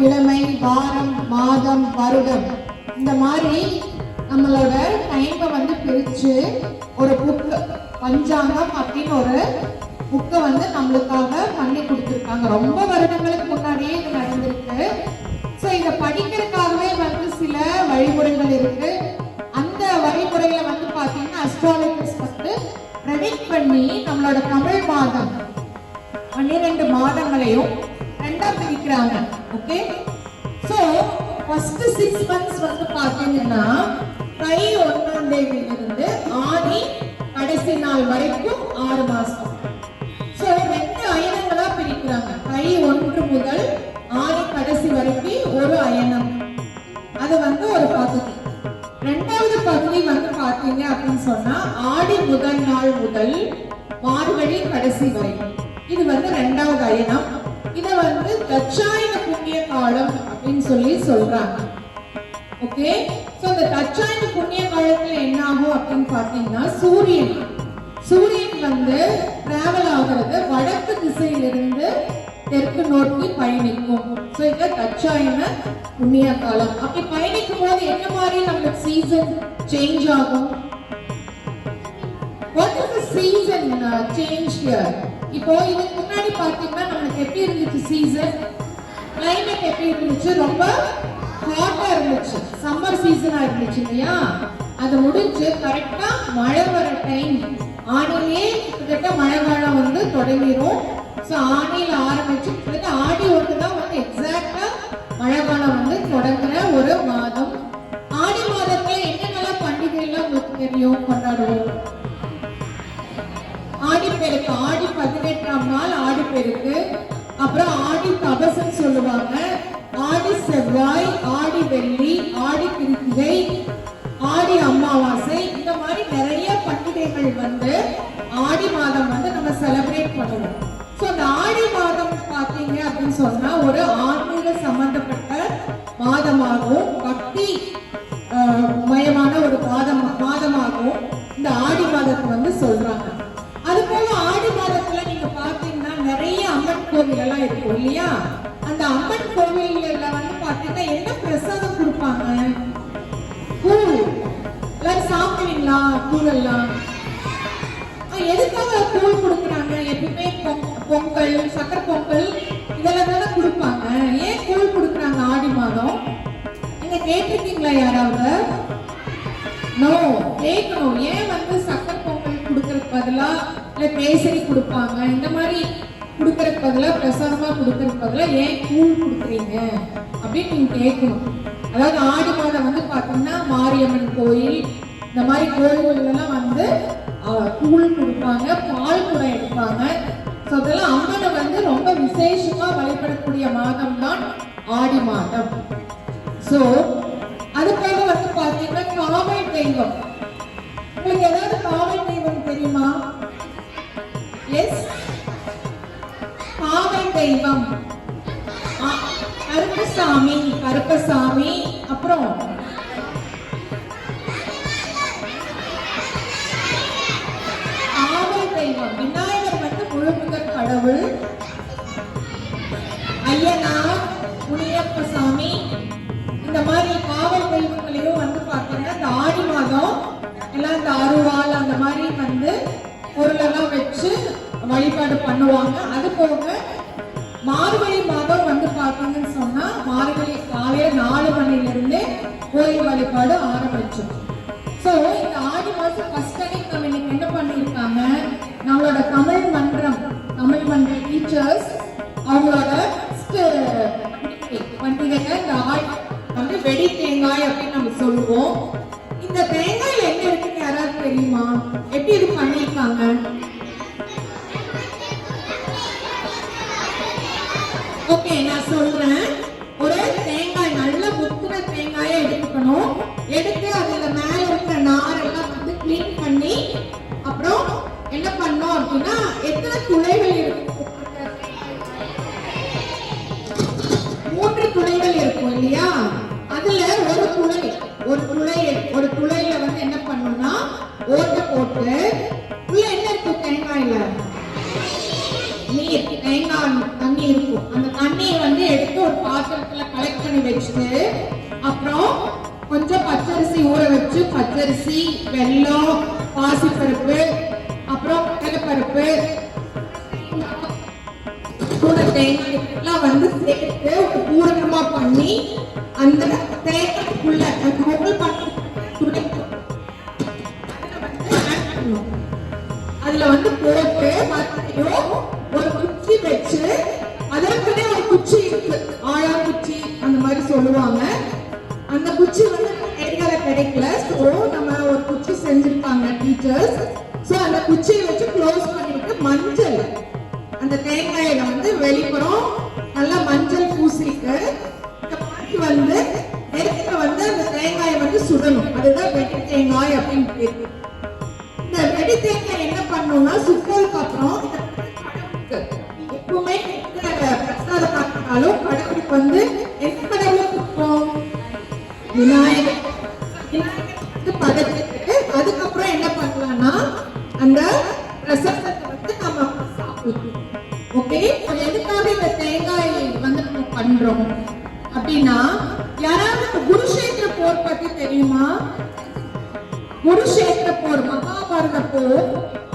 கிழமை வாரம் மாதம் வருடம். இந்த மாதிரி நம்மளோட டைமை வந்து பிரித்து ஒரு புக்கு பஞ்சாங்கம் அப்படின்னு ஒரு புக்கை வந்து நம்மளுக்காக பண்ணி கொடுத்துருக்காங்க. ரொம்ப வருடங்களுக்கு முன்னாடியே இது நடந்திருக்கு. ஸோ இதை படிக்கிறதுக்காகவே வந்து சில வழிமுறைகள் இருக்கு. அந்த வழிமுறையில வந்து பார்த்தீங்கன்னா அஸ்ட்ராலஜிஸ்ட் வந்து ப்ரெடிக்ட் பண்ணி நம்மளோட தமிழ் மாதம் பன்னிரெண்டு மாதங்களையும் ரெண்டா பிரிக்கிறாங்க okay so first six months வந்து பாத்தீங்கன்னா தை ஒன்றாம் தேதியிலிருந்து ஆடி கடைசி நாள் வரைக்கும் ஆறு மாசம். சோ ரெண்டு அயனங்களா பிரிக்கிறாங்க. தை ஒன்று தட்சாயன புண்ணிய காலம் அப்படின்னு சொல்லி சொல்றாங்க. ஓகே சோ இந்த தட்சாயன புண்ணிய காலத்துல என்ன ஆகும் அப்படின்னு பாத்தீங்கன்னா சூரியன். சூரியன் வந்து டிராவல் ஆகுறது வடக்கு திசையிலிருந்து தெற்கு நோக்கி பயணிக்கும். சோ இத தட்சாயன புண்ணிய காலம். அப்படி பயணிக்கும் போது என்ன மாதிரி நம்மளுக்கு சீசன் சேஞ்ச் ஆகும்? What is the season change here இப்போ இதுக்கு முன்னாடி பார்த்தீங்கன்னா நம்மளுக்கு எப்படி இருந்துச்சு சீசன் கிளைமேட் எப்படி இருந்துச்சு? ரொம்ப ஹாட்டாக இருந்துச்சு. சம்மர் சீசனாக இருந்துச்சு இல்லையா? அது முடிஞ்சு கரெக்டா மழை வர டைம் ஆனிலே கிட்டத்தட்ட மழை காலம் வந்து தொடங்கிரும். ஸோ ஆனியில் ஆரம்பிச்சு கிட்டத்தட்ட ஆடி ஒன்று தான் வந்து எக்ஸாம் அமாவாசை இந்த மாதிரி நிறைய பண்டிகைகள் வந்து ஆடி மாதம் வந்து நம்ம செலிப்ரேட் பண்ணுவோம். ஸோ அந்த ஆடி மாதம் பார்த்தீங்க அப்படின்னு சொன்னா ஒரு ஆன்மீக சம்பந்தப்பட்ட மாதமாகவும் பக்தி ஆஹ், மயமான ஒரு மாதம் மாதமாகவும் இந்த ஆடி மாதத்தை வந்து சொல்றாங்க. அது போல ஆடி மாதத்துல நீங்க பாத்தீங்கன்னா நிறைய அம்மன் கோவில் எல்லாம் இருக்கும் இல்லையா? அந்த அம்மன் கோவில்ல வந்து பாத்தீங்கன்னா என்ன பிரசாதம் கொடுப்பாங்க? சாப்பிடுவீங்களா கூறலாம் ஆஹ், எதுக்காக கூழ் கொடுக்குறாங்க? எப்பவுமே பொங்கல் சக்கரை பொங்கல் இதெல்லாம் தானே கொடுப்பாங்க. ஏன் கூழ் கொடுக்குறாங்க ஆடி மாதம்? நீங்க கேட்டிருக்கீங்களா யாராவது? நோ கேட்கணும் ஏன் வந்து சக்கரை பொங்கல் கொடுக்கறதுக்கு பதிலா இல்ல கேசரி கொடுப்பாங்க? இந்த மாதிரி கொடுக்கறதுக்கு பதிலா பிரசாதமா கொடுக்கறதுக்கு பதிலா ஏன் கூழ் கொடுக்குறீங்க? அப்படின்னு நீங்க கேட்கணும் அதாவது ஆடி மாதம் வந்து பாத்தீங்கன்னா மாரியம்மன் கோயில் இந்த மாதிரி கோயில்கள்லாம் வந்து கூழ் கொடுப்பாங்க பால் கூட எடுப்பாங்க. ஸோ அதெல்லாம் அம்மனை வந்து ரொம்ப விசேஷமா வழிபடக்கூடிய மாதம் தான் ஆடி மாதம். சோ அதுக்காக வந்து பார்த்தீங்கன்னா காவல் தெய்வம். உங்களுக்கு ஏதாவது காவல் தெய்வம் தெரியுமா? எஸ் காவல் தெய்வம். கருப்பசாமி கருப்பசாமி அப்புறம் கடவுள். ஐயனார் முனியப்ப சாமி. இந்த மாதிரி காவல் தெய்வங்களையும் வந்து பார்த்தீங்கன்னா இந்த ஆடி மாதம் எல்லாம் இந்த அருவாள் அந்த மாதிரி வந்து பொருளெல்லாம் வச்சு வழிபாடு பண்ணுவாங்க. அது போக மார்கழி மாதம் வந்து பார்த்தீங்கன்னு சொன்னா மார்கழி காலையில நாலு மணிலிருந்து கோயில் வழிபாடு ஆரம்பிச்சிடும். ஸோ இந்த ஆடி மாதம் ஃபர்ஸ்ட் அன்னைக்கு நம்ம இன்னைக்கு ஓகே நான் சொல்றேன்? ஒரு தேங்காய் நல்ல முத்துன தேங்காயை எடுத்துக்கணும். எடுத்து அதுல மேல இருக்கிற நாரெல்லாம் வந்து கிளீன் பண்ணி அப்புறம் என்ன பண்ணோம் அப்படின்னா எத்தனை துளைகள் இருக்கு? மூன்று துளைகள் இருக்கும் இல்லையா? அதுல ஒரு துளை ஒரு துளை ஒரு துளை கடலைப்பருப்பு தேங்காய் எல்லாம் வந்து சேர்த்து ஒரு பூரணமா பண்ணி அந்த தேங்காய்க்குள்ள அந்த பண்ணி அதுல வந்து போட்டு மறுபடியும் ஒரு குச்சி வச்சு அதற்குனே ஒரு குச்சி இருக்கு. ஆழா குச்சி அந்த மாதிரி சொல்லுவாங்க. அந்த குச்சி வந்து கிடைக்கல கிடைக்கல? ஸோ நம்ம ஒரு குச்சி செஞ்சிருப்பாங்க டீச்சர்ஸ் ஸோ அந்த குச்சியை வச்சு க்ளோஸ் பண்ணிட்டு மஞ்சள். அந்த தேங்காயில வந்து வெளிப்புறம் நல்லா மஞ்சள் பூசிட்டு இந்த வந்து நெருப்புல வந்து அந்த தேங்காயை வந்து சுடணும். அதுதான் வெட்டி தேங்காய் அப்படின்னு பேரு. இந்த வெடி தேங்காய் என்ன பண்ணணும்னா சுட்டதுக்கு அப்புறம் எப்பவுமே பிரசாத பார்த்தாலும் கடவுளுக்கு வந்து எந்த கடவுளுக்கு விநாயகர். ஓகே அது எதுக்காக இந்த தேங்காய் வந்து நம்ம பண்றோம்? அப்படின்னா யாராவது குருஷேத்திர போர் பத்தி தெரியுமா? குருஷேத்திர போர் மகாபாரத போர்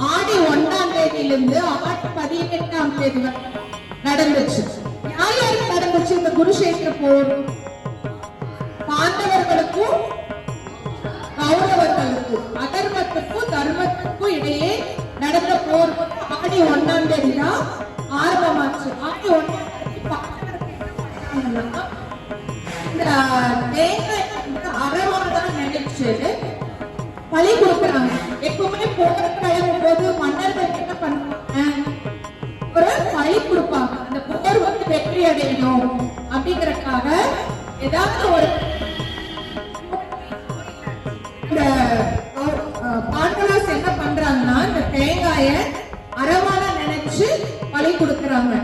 ஆடி ஒன்னாம் தேதியிலிருந்து ஆடி பதினெட்டாம் தேதி நடந்துச்சு. யார் யாருக்கு நடந்துச்சு இந்த குருஷேத்திர போர்? பாண்டவர்களுக்கும் கௌரவர்களுக்கும் அதர்மத்துக்கும் தர்மத்துக்கும் இடையே நடந்த போர் ஆடி ஒன்னாம் தேதி தான் ஆரம்பமாச்சு. ஆடி ஒன்னாம் தேதி இந்த தேங்காய் வந்து தான் நினைச்சு பழி கொடுக்குறாங்க. எப்பவுமே போர் கிளம்பும் போது மன்னர்கள் என்ன பண்ணுவாங்க? ஒரு பழி கொடுப்பாங்க. அந்த போர் வந்து வெற்றி அடையணும் அப்படிங்கறதுக்காக ஏதாவது ஒரு இந்த பாண்டவாஸ் என்ன பண்றாங்கன்னா இந்த தேங்காயை அறமான நினைச்சு வழி கொடுக்கறாங்க.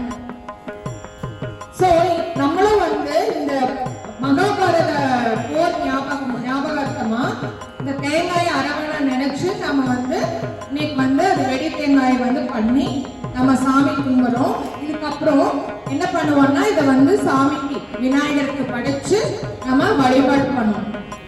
சோ நம்மளும் வந்து இந்த மகாபாரத போர் ஞாபகம் ஞாபகார்த்தமா இந்த தேங்காயை அரவணை நினைச்சு நம்ம வந்து இன்னைக்கு வந்து அது வெடி தேங்காயை வந்து பண்ணி நம்ம சாமி கும்பிடுறோம். இதுக்கப்புறம் என்ன பண்ணுவோம்னா இதை வந்து சாமிக்கு விநாயகருக்கு படைச்சு நம்ம வழிபாடு பண்ணுவோம்.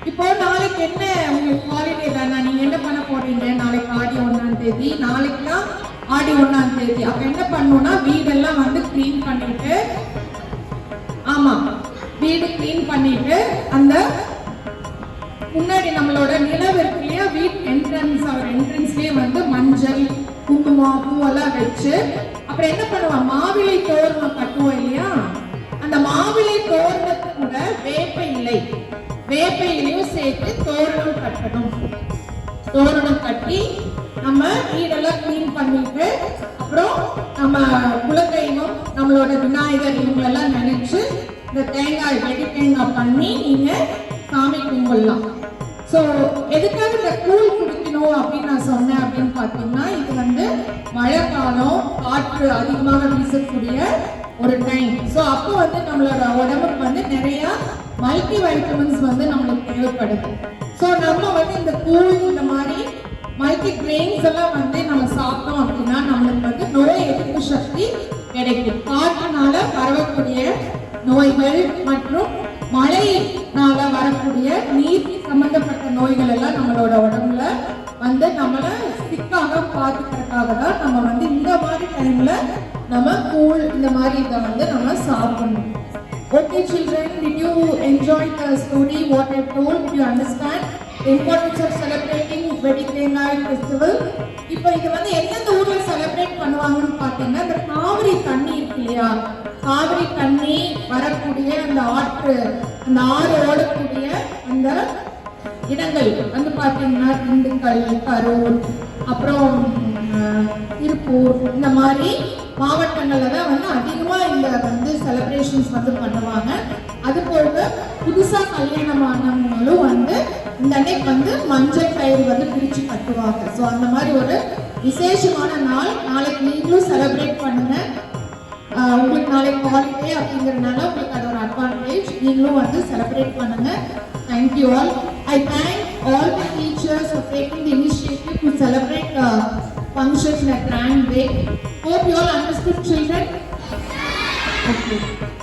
இப்போ நாளைக்கு என்ன உங்களுக்கு ஹாலிடே தானே? நீங்க என்ன பண்ண போறீங்க? நாளைக்கு ஆடி ஒன்றாம் தேதி. நாளைக்குலாம் ஆடி ஒண்ணாம் தேதி. அப்ப என்ன பண்ணுவோம்னா வீடெல்லாம் வந்து க்ளீன் பண்ணிட்டு ஆமா வீடு க்ளீன் பண்ணிட்டு அந்த முன்னாடி நம்மளோட நிலவு இருக்கு இல்லையா வீட் என்ட்ரன்ஸ் அவர் என்ட்ரன்ஸ்லயே வந்து மஞ்சள் குங்குமம் பூவெல்லாம் வச்சு அப்புறம் என்ன பண்ணுவோம் மாவிலை தோரணம் கட்டுவோம் இல்லையா? அந்த மாவிலை தோரணத்தை கூட வேப்ப இலை வேப்ப இலையும் சேர்த்து தோரணம் கட்டணும். தோரணம் கட்டி நம்ம வீடெல்லாம் க்ளீன் பண்ணிட்டு அப்புறம் நம்ம குலதெய்வம் நம்மளோட விநாயகர் இவங்களெல்லாம் நினைச்சு இந்த தேங்காய் வெடி தேங்காய் பண்ணி நீங்கள் சாமி கும்பிடலாம். ஸோ எதுக்காக இந்த கூழ் குடிக்கணும் அப்படின்னு நான் சொன்னேன் அப்படின்னு பார்த்தீங்கன்னா இது வந்து மழை காலம் காற்று அதிகமாக வீசக்கூடிய ஒரு டைம் ஸோ அப்போ வந்து நம்மளோட உடம்புக்கு வந்து நிறையா மல்டி வைட்டமின்ஸ் வந்து நம்மளுக்கு தேவைப்படுது. ஸோ நம்ம வந்து இந்த கூழ் இந்த மாதிரி மல்டி கிரெயின்ஸ் எல்லாம் வந்து நம்ம சாப்பிட்டோம் அப்படின்னா நம்மளுக்கு வந்து நோய் எதிர்ப்பு சக்தி கிடைக்கும். காற்றுனால பரவக்கூடிய நோய்கள் மற்றும் மழையினால வரக்கூடிய நீர் சம்பந்தப்பட்ட நோய்கள் எல்லாம் நம்மளோட உடம்புல வந்து நம்மள சிக்காக பார்த்துக்கிறதுக்காக தான் நம்ம வந்து இந்த மாதிரி டைம்ல நம்ம கூழ் இந்த மாதிரி இதை வந்து நம்ம சாப்பிடணும். Okay children did you enjoy the story what I told you understand importance of celebrating of celebrating Wedding இப்போ இது வந்து எந்தெந்த ஊர்ல செலிப்ரேட் பண்ணுவாங்கன்னு பார்த்தீங்கன்னா இந்த காவிரி தண்ணி இருக்கு இல்லையா? காவிரி தண்ணி வரக்கூடிய அந்த ஆற்று அந்த ஆறு ஓடக்கூடிய அந்த இடங்கள். வந்து பார்த்தீங்கன்னா திண்டுக்கல் கரூர் அப்புறம் திருப்பூர் இந்த மாதிரி மாவட்டங்களில் தான் வந்து அதிகமாக இந்த வந்து செலிப்ரேஷன்ஸ் வந்து பண்ணுவாங்க. அது போக கல்யாணம் கல்யாணமானவங்களும் வந்து இந்த அன்னைக்கு வந்து மஞ்சள் கயிறு வந்து பிரித்து கட்டுவாங்க. ஸோ அந்த மாதிரி ஒரு விசேஷமான நாள். நாளைக்கு நீங்களும் செலிப்ரேட் பண்ணுங்க. உங்களுக்கு நாளைக்கு ஹாலிடே அப்படிங்கிறதுனால உங்களுக்கு அது ஒரு அட்வான்டேஜ் நீங்களும் வந்து செலிப்ரேட் பண்ணுங்க. Thank you all I thank all the teachers for taking the initiative to celebrate functions a grand way. Hope you all understood children. Okay.